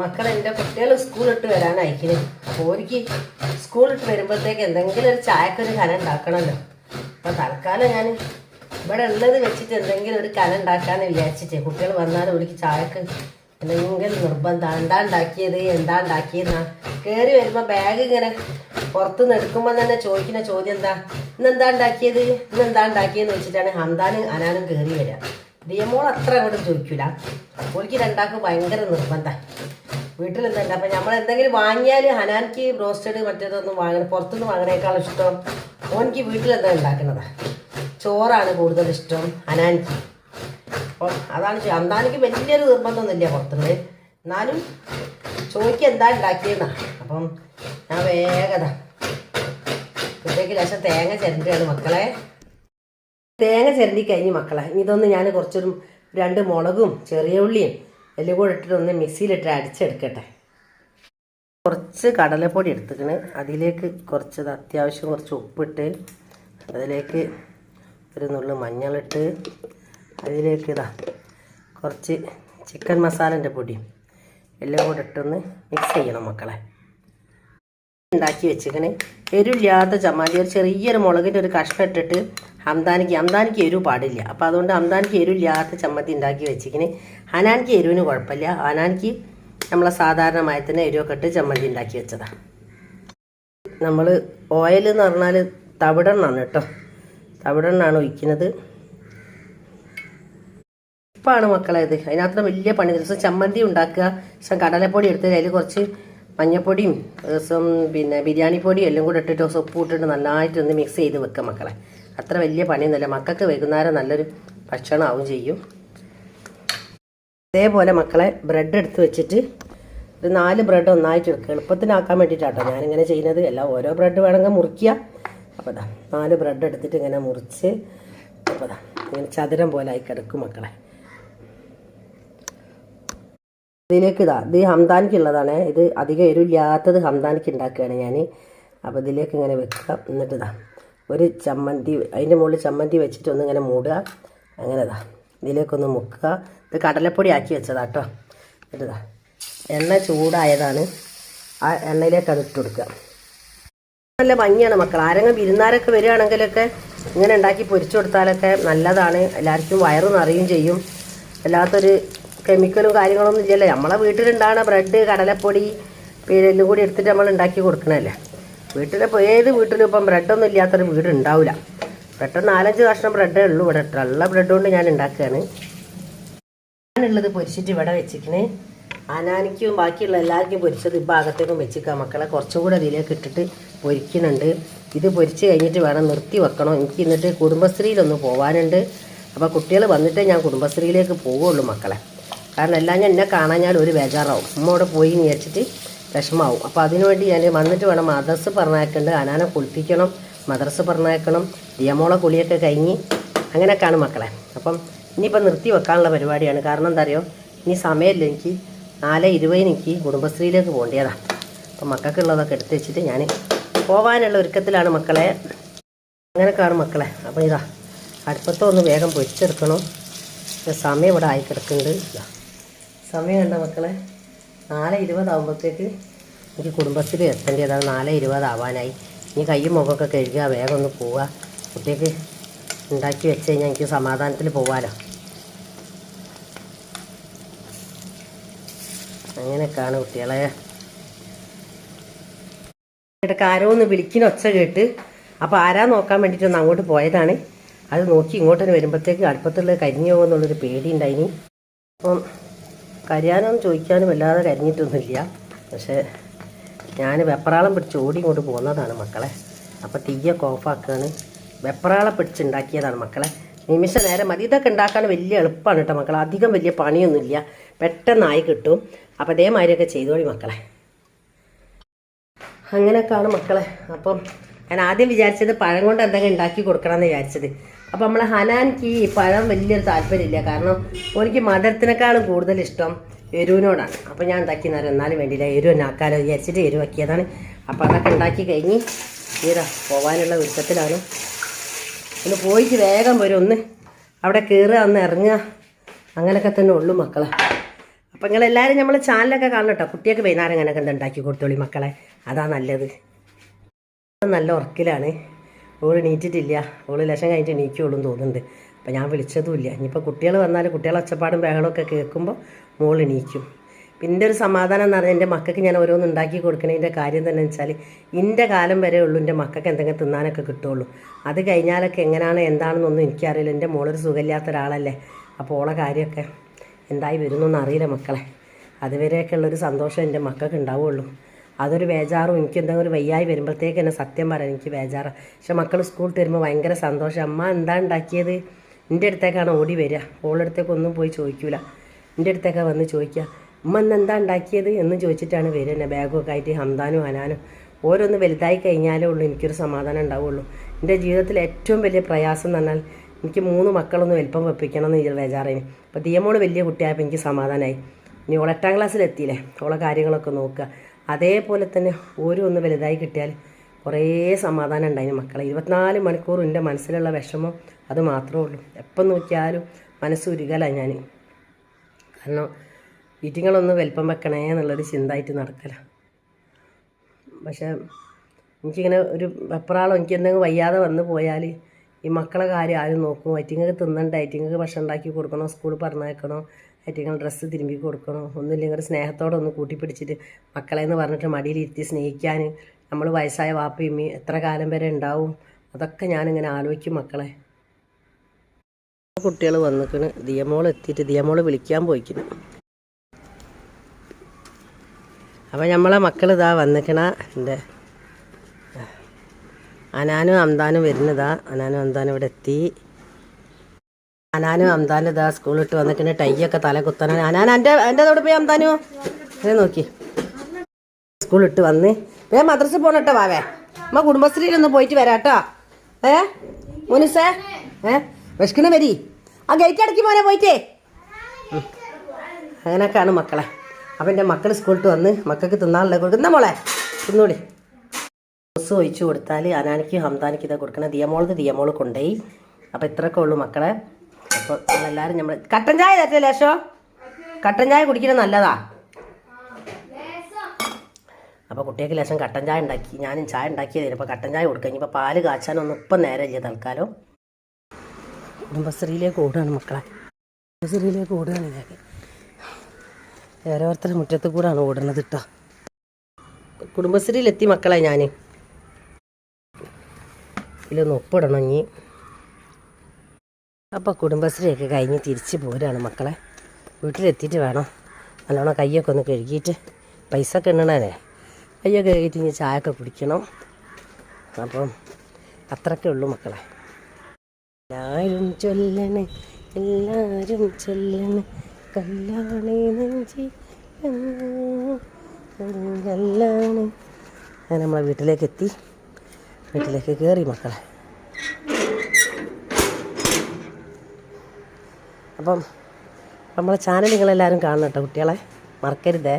മക്കൾ എന്റെ കുട്ടികൾ സ്കൂളിട്ട് വരാനായിക്കിന്. അപ്പോൾ ഓർക്ക് സ്കൂളിട്ട് വരുമ്പോഴത്തേക്ക് എന്തെങ്കിലും ഒരു ചായക്കൊരു കന ഉണ്ടാക്കണമല്ലോ അപ്പോൾ തൽക്കാലം ഞാൻ ഇവിടെ ഉള്ളത് വെച്ചിട്ട് എന്തെങ്കിലും ഒരു കന ഉണ്ടാക്കാന്ന് വിചാരിച്ചിട്ട്. കുട്ടികൾ വന്നാലും ഓർക്ക് ചായക്ക് എന്തെങ്കിലും നിർബന്ധം. എന്താ ഉണ്ടാക്കിയത്? എന്താ ഉണ്ടാക്കിയെന്നാ കയറി വരുമ്പോൾ ബാഗ് ഇങ്ങനെ പുറത്തുനിന്ന് എടുക്കുമ്പോൾ തന്നെ ചോദിക്കുന്ന ചോദ്യം എന്താ? ഇന്നെന്താ ഉണ്ടാക്കിയത്? ഇന്നെന്താ ഉണ്ടാക്കിയെന്ന് വെച്ചിട്ടാണ് ഹന്താനും അനാനും കയറി വരിക. ദിയമോൾ അത്ര അങ്ങോട്ട് ചോദിക്കൂല. ഓൾക്ക് രണ്ടാൾക്ക് ഭയങ്കര നിർബന്ധം. വീട്ടിൽ എന്തുണ്ട് അപ്പം നമ്മൾ എന്തെങ്കിലും വാങ്ങിയാൽ ഹനാൻക്ക് ബ്രോസ്റ്റഡ് മറ്റേതൊന്നും വാങ്ങണം പുറത്തുനിന്ന് വാങ്ങണേക്കാൾ ഇഷ്ടം ഓനിക്ക് വീട്ടിൽ എന്താ ഉണ്ടാക്കുന്നതാ ചോറാണ് കൂടുതൽ ഇഷ്ടം ഹനാൻക്ക്. അപ്പം അതാണ് അന്താനിക്ക് വലിയൊരു നിർബന്ധമൊന്നുമില്ല പുറത്തുനിന്ന് എന്നാലും ചോദിക്ക് എന്താ ഉണ്ടാക്കിയെന്നാ അപ്പം ഞാൻ വേഗത. കുട്ടിക്ക് ലക്ഷം തേങ്ങ ചിരണ്ടിയാണ് മക്കളെ. തേങ്ങ ചിരണ്ടി കഴിഞ്ഞ് മക്കളെ. ഇതൊന്ന് ഞാൻ കുറച്ചൊരു രണ്ട് മുളകും ചെറിയ ഉള്ളിയും എല്ലാം കൂടെ ഇട്ടിട്ട് ഒന്ന് മിക്സിയിലിട്ട് അടിച്ചെടുക്കട്ടെ. കുറച്ച് കടലപ്പൊടി എടുത്തിക്കണ്. അതിലേക്ക് കുറച്ച് അത്യാവശ്യം കുറച്ച് ഉപ്പിട്ട് അതിലേക്ക് ഒരു നുള്ളു മഞ്ഞളിട്ട് അതിലേക്ക് ഇതാ കുറച്ച് ചിക്കൻ മസാലന്റെ പൊടിയും എല്ലാം കൂടെ ഇട്ടൊന്ന് മിക്സ് ചെയ്യണം മക്കളെ. ഉണ്ടാക്കി വെച്ചിക്കണ് എരിവില്ലാത്ത ചമ്മന്തി. ഒരു ചെറിയൊരു മുളകിന്റെ ഒരു കഷ്ണം ഇട്ടിട്ട് ഹംദാനിക്ക് ഹംദാനിക്ക് എരിവ് പാടില്ല. അപ്പോൾ അതുകൊണ്ട് ഹംദാനിക്ക് എരിവില്ലാത്ത ചമ്മന്തി ഉണ്ടാക്കി വെച്ചിങ്ങനെ ഹനാനിക്ക് എരിവിന് കുഴപ്പമില്ല. ഹനാനിക്ക് നമ്മളെ സാധാരണമായി തന്നെ എരിവൊക്കെ ഇട്ട് ചമ്മന്തി ഉണ്ടാക്കി വെച്ചതാണ് നമ്മൾ ഓയിൽ എന്ന് പറഞ്ഞാൽ തവിടെണ്ണാണ് കേട്ടോ. തവിടെണ്ണാണ് ഒഴിക്കുന്നത്. ഉപ്പാണ് മക്കളെ ഇത്. അതിനകത്ത് വലിയ പണി. ദിവസം ചമ്മന്തി ഉണ്ടാക്കുക. ദിവസം കടലപ്പൊടി എടുത്ത് അതിൽ കുറച്ച് മഞ്ഞപ്പൊടിയും ദിവസം പിന്നെ ബിരിയാണി പൊടിയും എല്ലാം കൂടെ ഇട്ടിട്ട് ദിവസം ഉപ്പ് ഇട്ടിട്ട് നന്നായിട്ട് ഒന്ന് മിക്സ് ചെയ്ത് വെക്കുക മക്കളെ. അത്ര വലിയ പണിയൊന്നുമില്ല. മക്കൾക്ക് വൈകുന്നേരം നല്ലൊരു ഭക്ഷണമാവും ചെയ്യും. അതേപോലെ മക്കളെ ബ്രെഡ് എടുത്ത് വെച്ചിട്ട് ഒരു നാല് ബ്രെഡ് ഒന്നായിട്ട് എടുക്കുക എളുപ്പത്തിനാക്കാൻ വേണ്ടിയിട്ടാട്ടോ ഞാനിങ്ങനെ ചെയ്യുന്നത്. എല്ലാം ഓരോ ബ്രെഡ് വേണമെങ്കിൽ മുറിക്കുക. അപ്പോൾ ദാ നാല് ബ്രെഡ് എടുത്തിട്ട് ഇങ്ങനെ മുറിച്ച് അപ്പോൾ ദാ ഇങ്ങനെ ചതുരം പോലെ ആയി കിടക്കും മക്കളെ. ഇതിലേക്ക് ഇതാ ഇത് ഹംദാനിക്കുള്ളതാണ്. ഇത് അധികം എരിവില്ലാത്തത് ഹംദാനിക്ക് ഉണ്ടാക്കുകയാണ് ഞാൻ അപ്പോൾ ഇതിലേക്ക് ഇങ്ങനെ വെക്കുക. എന്നിട്ട് ഇതാ ഒരു ചമ്മന്തി അതിന്റെ മുകളിൽ ചമ്മന്തി വെച്ചിട്ട് ഒന്നിങ്ങനെ മൂടുക. അങ്ങനെതാ ഇതിലേക്കൊന്ന് മുക്കുക. ഇത് കടലപ്പൊടി ആക്കി വെച്ചതാ കേട്ടോ എണ്ണ ചൂടായതാണ്. ആ എണ്ണയിലേക്ക് അത് ഇട്ട് കൊടുക്കുക. നല്ല ഭംഗിയാണ് മക്കൾ ആരെങ്കിലും വിരുന്നാരൊക്കെ വരികയാണെങ്കിലൊക്കെ ഇങ്ങനെ ഉണ്ടാക്കി പൊരിച്ചു കൊടുത്താലൊക്കെ നല്ലതാണ്. എല്ലാവർക്കും വയറ് നിറയും ചെയ്യും. അല്ലാത്തൊരു കെമിക്കലും കാര്യങ്ങളൊന്നും ഇല്ലല്ലോ. നമ്മളെ വീട്ടിലുണ്ടാകുന്ന ബ്രെഡ് കടലപ്പൊടി പിന്നെ എല്ലാം കൂടി എടുത്തിട്ട് നമ്മൾ ഉണ്ടാക്കി കൊടുക്കണല്ലേ വീട്ടിലിപ്പോൾ ഏത് വീട്ടിലും ഇപ്പം ബ്രെഡൊന്നും ഇല്ലാത്തൊരു വീട് ഉണ്ടാവില്ല പെട്ടെന്ന് നാലഞ്ച് കഷ്ണം ബ്രെഡേ ഉള്ളൂ. ഇവിടെ ഉള്ള ബ്രെഡ് കൊണ്ട് ഞാൻ ഉണ്ടാക്കുകയാണ്. ഞാനുള്ളത് പൊരിച്ചിട്ട് ഇവിടെ വെച്ചിക്കണേ അനാനിക്കും ബാക്കിയുള്ള എല്ലാവർക്കും പൊരിച്ചത് ഈ ഭാഗത്തേക്കും വെച്ചിക്കാം മക്കളെ കുറച്ചും കൂടെ അതിലേക്ക് ഇട്ടിട്ട് പൊരിക്കുന്നുണ്ട്. ഇത് പൊരിച്ച് കഴിഞ്ഞിട്ട് വേണം നിർത്തി വെക്കണം. എനിക്ക് എന്നിട്ട് കുടുംബശ്രീയിലൊന്ന് പോകാനുണ്ട് അപ്പോൾ കുട്ടികൾ വന്നിട്ടേ ഞാൻ കുടുംബശ്രീയിലേക്ക് പോവുള്ളൂ മക്കളെ. കാരണം എല്ലാം ഞാൻ എന്നെ കാണാഞ്ഞാൽ ഒരു ബേജാറാവും. ഉമ്മ അവിടെ പോയി എന്ന് വിചാരിച്ചിട്ട് വിഷമാവും. അപ്പോൾ അതിനുവേണ്ടി ഞാൻ വന്നിട്ട് വേണം മദർസ് പറഞ്ഞേക്കേണ്ടത് അനാനെ കുളിപ്പിക്കണം മദർസ് പറഞ്ഞേക്കണം ദിയമോളെ കുളിയൊക്കെ കഴിഞ്ഞ് അങ്ങനെയൊക്കെയാണ് മക്കളെ. അപ്പം ഇനിയിപ്പോൾ നിർത്തി വെക്കാനുള്ള പരിപാടിയാണ്. കാരണം എന്താ അറിയോ ഇനി സമയമില്ല. എനിക്ക് നാല് ഇരുപതിന് എനിക്ക് കുടുംബശ്രീയിലേക്ക് പോകേണ്ടതാണ് അപ്പം മക്കൾക്കുള്ളതൊക്കെ എടുത്ത് വെച്ചിട്ട് ഞാൻ പോകാനുള്ള ഒരുക്കത്തിലാണ് മക്കളെ. അങ്ങനെയൊക്കെയാണ് മക്കളെ. അപ്പോൾ ഇതാ അടുപ്പത്തോ ഒന്ന് വേഗം പൊരിച്ചെടുക്കണം. സമയം ഇവിടെ ആയി കിടക്കുന്നുണ്ട്. ഇതാ സമയം കണ്ട മക്കളെ? നാല് ഇരുപതാകുമ്പോഴത്തേക്ക് എനിക്ക് കുടുംബശ്രീ എത്തേണ്ടതാണ്. നാല് ഇരുപതാവാനായി. ഇനി കൈയും മുഖമൊക്കെ കഴുകുക വേഗം ഒന്ന് പോവുക. കുട്ടിക്ക് ഉണ്ടാക്കി വെച്ച് കഴിഞ്ഞാൽ എനിക്ക് സമാധാനത്തിൽ പോവാലോ. അങ്ങനെയൊക്കെയാണ് കുട്ടികളെ. ഇടയ്ക്ക് ആരോ ഒന്ന് വിളിക്കുന്ന ഒച്ച കേട്ട് അപ്പോൾ ആരാ നോക്കാൻ വേണ്ടിയിട്ട് ഒന്ന് അങ്ങോട്ട് പോയതാണ്. അത് നോക്കി ഇങ്ങോട്ട് വരുമ്പോഴത്തേക്ക് അടുപ്പത്തുള്ള കരിഞ്ഞു പോകുമെന്നുള്ളൊരു പേടിയുണ്ടായിനി. അപ്പം കരിയാനും ചോദിക്കാനും വല്ലാതെ കരിഞ്ഞിട്ടൊന്നുമില്ല. പക്ഷേ ഞാൻ വെപ്രാളം പിടിച്ച് ഓടി ഇങ്ങോട്ട് പോകുന്നതാണ് മക്കളെ. അപ്പോൾ തീയൊക്കെ ഓഫാക്കുകയാണ് വെപ്രാളം പിടിച്ചുണ്ടാക്കിയതാണ് മക്കളെ. നിമിഷ നേരം മതി. ഇതൊക്കെ ഉണ്ടാക്കാൻ വലിയ എളുപ്പമാണ് കേട്ടോ മക്കളെ. അധികം വലിയ പണിയൊന്നുമില്ല. പെട്ടെന്നായി കിട്ടും. അപ്പോൾ അതേമാതിരിയൊക്കെ ചെയ്തോളി മക്കളെ. അങ്ങനെയൊക്കെയാണ് മക്കളെ. അപ്പം ഞാൻ ആദ്യം വിചാരിച്ചത് പഴം കൊണ്ട് എന്തെങ്കിലും ഉണ്ടാക്കി കൊടുക്കണമെന്ന് വിചാരിച്ചത്. അപ്പം നമ്മളെ ഹനാൻക്ക് ഈ പഴം വലിയൊരു താല്പര്യമില്ല. കാരണം എനിക്ക് മധുരത്തിനേക്കാളും കൂടുതൽ ഇഷ്ടം എരുവിനോടാണ്. അപ്പോൾ ഞാൻ ഉണ്ടാക്കിയെന്ന് എന്നാലും വേണ്ടിയില്ല. എരിവ് ആക്കാലോ വിചാരിച്ചിട്ട് എരുവാക്കിയതാണ് അപ്പോൾ അതൊക്കെ ഉണ്ടാക്കി കഴിഞ്ഞ് ഈരാ പോകാനുള്ള ഒരുക്കത്തിലാണ്. ഒന്ന് പോയിട്ട് വേഗം വരും ഒന്ന് അവിടെ കയറുക ഒന്ന് ഇറങ്ങുക. അങ്ങനെയൊക്കെ തന്നെ ഉള്ളു മക്കളെ. അപ്പം നിങ്ങളെല്ലാവരും നമ്മൾ ചാനലൊക്കെ കാണണം കേട്ടോ. കുട്ടിയൊക്കെ വൈകുന്നേരം അങ്ങനെയൊക്കെ എന്താ ഉണ്ടാക്കി കൊടുത്തോളി മക്കളെ. അതാ നല്ലത്. നല്ല ഉറക്കിലാണ്. ഓൾ എണീറ്റിട്ടില്ല. ഓൾ ലക്ഷം കഴിഞ്ഞിട്ട് എണീക്കുള്ളൂ തോന്നുന്നുണ്ട്. അപ്പം ഞാൻ വിളിച്ചതുമില്ല ഇനിയിപ്പോൾ കുട്ടികൾ വന്നാൽ കുട്ടികളെ ഒച്ചപ്പാടും ബഹളമൊക്കെ കേൾക്കുമ്പോൾ മോൾ എണീക്കും പിന്നെ ഒരു സമാധാനം എന്ന് പറഞ്ഞാൽ എന്റെ മക്കൾക്ക് ഞാൻ ഓരോന്ന് ഉണ്ടാക്കി കൊടുക്കണതിന്റെ കാര്യം തന്നെ വെച്ചാൽ ഇന്റെ കാലം വരെ ഉള്ളൂ എന്റെ മക്കൾക്ക് എന്തെങ്കിലും തിന്നാനൊക്കെ കിട്ടുള്ളൂ. അത് കഴിഞ്ഞാലൊക്കെ എങ്ങനെയാണ് എന്താണെന്നൊന്നും എനിക്കറിയില്ല. എന്റെ മോളൊരു സുഖമില്ലാത്ത ഒരാളല്ലേ. അപ്പോൾ ഓളെ കാര്യമൊക്കെ എന്തായി വരുന്നൊന്നും അറിയില്ല മക്കളെ. അതുവരെയൊക്കെ ഉള്ളൊരു സന്തോഷം എന്റെ മക്കൾക്ക് ഉണ്ടാവുള്ളൂ. അതൊരു ബേജാറും എനിക്ക് എന്തെങ്കിലും ഒരു വയ്യായി വരുമ്പോഴത്തേക്ക് എന്നെ സത്യം പറയാൻ എനിക്ക് ബേജാറാണ് പക്ഷെ മക്കൾ സ്കൂളിൽ തരുമ്പോൾ ഭയങ്കര സന്തോഷം. അമ്മ എന്താ ഉണ്ടാക്കിയത്? എന്റെ അടുത്തേക്കാണ് ഓടി വരിക. ഓളടുത്തേക്കൊന്നും പോയി ചോദിക്കൂല. എന്റെ അടുത്തൊക്കെ വന്ന് ചോദിക്കുക ഉമ്മ ഇന്ന് എന്താ ഉണ്ടാക്കിയത്? എന്ന് ചോദിച്ചിട്ടാണ് വരിക എന്നെ ബാഗൊക്കെ ആയിട്ട് ഹംദാനും അനാനും ഓരോന്ന് വലുതായി കഴിഞ്ഞാലേ ഉള്ളൂ എനിക്കൊരു സമാധാനം ഉണ്ടാവുള്ളൂ. എന്റെ ജീവിതത്തിൽ ഏറ്റവും വലിയ പ്രയാസം എന്ന് പറഞ്ഞാൽ എനിക്ക് മൂന്ന് മക്കളൊന്നും വലിപ്പം വെപ്പിക്കണം എന്ന് ബേജാറേന് അപ്പോൾ ദിയമോൾ വലിയ കുട്ടിയായപ്പോൾ എനിക്ക് സമാധാനമായി ഇനി ഓൾ എട്ടാം ക്ലാസ്സിലെത്തിയില്ലേ ഓളെ കാര്യങ്ങളൊക്കെ നോക്കുക. അതേപോലെ തന്നെ ഓരോ ഒന്ന് വലുതായി കിട്ടിയാൽ കുറേ സമാധാനം ഉണ്ടായിന് മക്കളെ. ഇരുപത്തിനാല് മണിക്കൂർ എന്റെ മനസ്സിലുള്ള വിഷമം അത് മാത്രമേ ഉള്ളൂ. എപ്പം നോക്കിയാലും മനസ്സുരുകലാണ് ഞാൻ കാരണം ഈറ്റിങ്ങളൊന്ന് വലിപ്പം വെക്കണേ എന്നുള്ളൊരു ചിന്തായിട്ട് നടക്കല. പക്ഷേ എനിക്കിങ്ങനെ ഒരു വെപ്രാളം എനിക്ക് എന്തെങ്കിലും വയ്യാതെ വന്നു പോയാൽ ഈ മക്കളെ കാര്യം ആരും നോക്കും. ഐറ്റിങ്ങൾക്ക് തിന്നണ്ട ഐറ്റിങ്ങൾക്ക് ഭക്ഷണം ഉണ്ടാക്കി കൊടുക്കണോ സ്കൂളിൽ പറഞ്ഞേക്കണോ ഐറ്റിങ്ങൾ ഡ്രസ്സ് തിരുമ്പി കൊടുക്കണോ ഒന്നുമില്ലെങ്കിൽ സ്നേഹത്തോടെ ഒന്ന് കൂട്ടിപ്പിടിച്ചിട്ട് മക്കളെ എന്ന് പറഞ്ഞിട്ട് മടിയിലിരുത്തി സ്നേഹിക്കാൻ നമ്മൾ വയസ്സായ വാപ്പയും എത്ര കാലം വരെ ഉണ്ടാവും? അതൊക്കെ ഞാനിങ്ങനെ ആലോചിക്കും മക്കളെ. കുട്ടികൾ വന്നിക്കണ്. ദിയമോൾ എത്തിയിട്ട് ദിയമോൾ വിളിക്കാൻ പോയിക്കണ്. അപ്പോൾ നമ്മളെ മക്കൾ ഇതാ വന്നിക്കണ എന്റെ അനാനും അംതാനും വരുന്നതാ. അനാനും അംതാനും ഇവിടെ എത്തി. അനാനും അംതാനും ഇതാ സ്കൂളിട്ട് വന്നിക്കണ. ടൈയൊക്കെ തല കുത്തന അനാൻ എന്റെ എന്റെ അവിടെ പോയി അംതാനു അതെ നോക്കി. സ്കൂളിട്ട് വന്ന്. വേ മദ്രസ പോണട്ടോ വാവേ. അമ്മ കുടുംബശ്രീയിലൊന്ന് പോയിട്ട് വരാട്ടോ. ഏ? മുനിസേ? ഏ? വിശക്കണ വരി ആ ഗേറ്റ് അടക്കി മോനെ പോയിട്ടേ. അങ്ങനെയൊക്കെയാണ് മക്കളെ. അപ്പം എന്റെ മക്കൾ സ്കൂളിട്ട് വന്ന് മക്കൾക്ക് തിന്നാനുള്ള കൊടുക്കുന്ന മോളെ തിന്നൂടി. ഡ്രസ്സ് ഒഴിച്ചു കൊടുത്താൽ അനാനിക്ക് ഹംദാനിക്ക് ഇതാ കൊടുക്കണം. ദിയമോളത് ദിയമോൾ കൊണ്ടുപോയി. അപ്പോൾ ഇത്രയൊക്കെ ഉള്ളൂ മക്കളെ. അപ്പോൾ നമ്മളെല്ലാവരും നമ്മൾ കട്ടൻ ചായ തരട്ടെ ലേശോ? കട്ടൻ ചായ കുടിക്കുന്നത് നല്ലതാ. അപ്പോൾ കുട്ടികൾക്ക് ലേശം കട്ടൻ ചായ ഉണ്ടാക്കി. ഞാനും ചായ ഉണ്ടാക്കിയതിന് അപ്പോൾ കട്ടൻ ചായ കൊടുക്കുക ഇനിയിപ്പോൾ പാൽ കാച്ചാനൊന്നും ഇപ്പം നേരമില്ല തൽക്കാലം. കുടുംബശ്രീയിലേക്ക് ഓടുകയാണ് മക്കളെ. കുടുംബശ്രീയിലേക്ക് ഓടുകയാണ് ഞാൻ ഓരോരുത്തരുടെ മുറ്റത്ത് കൂടാണ് ഓടുന്നത് കേട്ടോ കുടുംബശ്രീയിലെത്തി മക്കളെ ഞാൻ ഇതിലൊന്ന് ഒപ്പിടണം ഇനി. അപ്പോൾ കുടുംബശ്രീയൊക്കെ കഴിഞ്ഞ് തിരിച്ച് പോരാണ് മക്കളെ. വീട്ടിലെത്തിയിട്ട് വേണം. നല്ലോണം കയ്യൊക്കെ ഒന്ന് കഴുകിയിട്ട് പൈസ ഒക്കെ ഇണ്ണണേ കയ്യൊക്കെ കഴുകിയിട്ട് ഇനി ചായ ഒക്കെ കുടിക്കണം. അപ്പം അത്രയ്ക്കേ ഉള്ളൂ മക്കളെ. എല്ലാവരും ചൊല്ലണേ എല്ലാരും ചൊല്ലണേ കല്യാണി നെഞ്ചി കല്യാണി. അങ്ങനെ നമ്മളെ വീട്ടിലേക്ക് എത്തി വീട്ടിലേക്ക് കയറി മക്കളെ. അപ്പം നമ്മളെ ചാനൽ നിങ്ങളെല്ലാവരും കാണണം കേട്ടോ കുട്ടികളെ. മറക്കരുതേ.